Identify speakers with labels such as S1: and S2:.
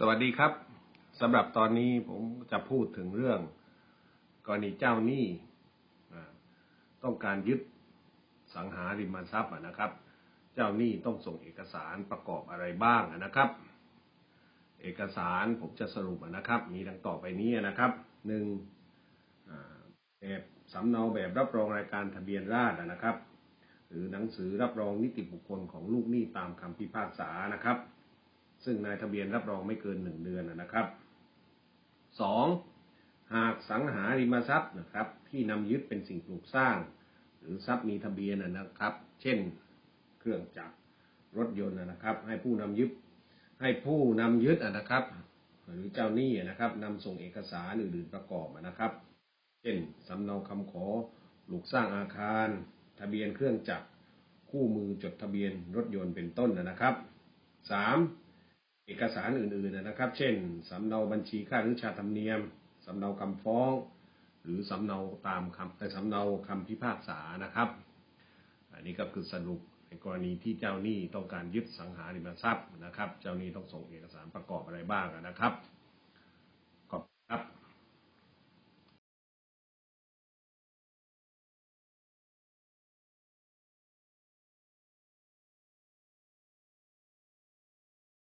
S1: สวัสดีครับสำหรับตอนนี้ผมจะพูดถึงเรื่องกรณีเจ้าหนี้ต้องการยึดสังหาริมทรัพย์นะครับ เจ้าหนี้ต้องส่งเอกสารประกอบอะไรบ้างนะครับ เอกสารผมจะสรุปนะครับ มีดังต่อไปนี้นะครับหนึ่งแบบสำเนาแบบรับรองรายการทะเบียนราษฎรนะครับ หรือหนังสือรับรองนิติบุคคลของลูกหนี้ตามคำพิพากษานะครับ ซึ่งนายทะเบียนรับรองไม่เกินหนึ่งเดือนนะครับสองหากสังหาริมทรัพย์นะครับ ที่นำยึดเป็นสิ่งปลูกสร้าง หรือทรัพย์มีทะเบียนนะครับ เช่นเครื่องจักรรถยนต์นะครับ ให้ผู้นำยึดให้ผู้นำยึดนะครับ หรือเจ้าหนี้นะครับนำส่งเอกสารอื่นๆประกอบนะครับ เช่นสำเนาคำขอปลูกสร้างอาคาร ทะเบียนเครื่องจักรคู่มือจดทะเบียนรถยนต์เป็นต้นนะครับสาม เอกสารอื่นๆนะครับ เช่นสำเนาบัญชีค่าหรือชาธรรมเนียมสำเนาคำฟ้อง หรือสำเนาตามคำสำเนาคำพิพากษานะครับ อันนี้ก็คือสรุปในกรณีที่เจ้าหนี้ต้องการยึดสังหาริมทรัพย์นะครับ เจ้าหนี้ต้องส่งเอกสารประกอบอะไรบ้างนะครับ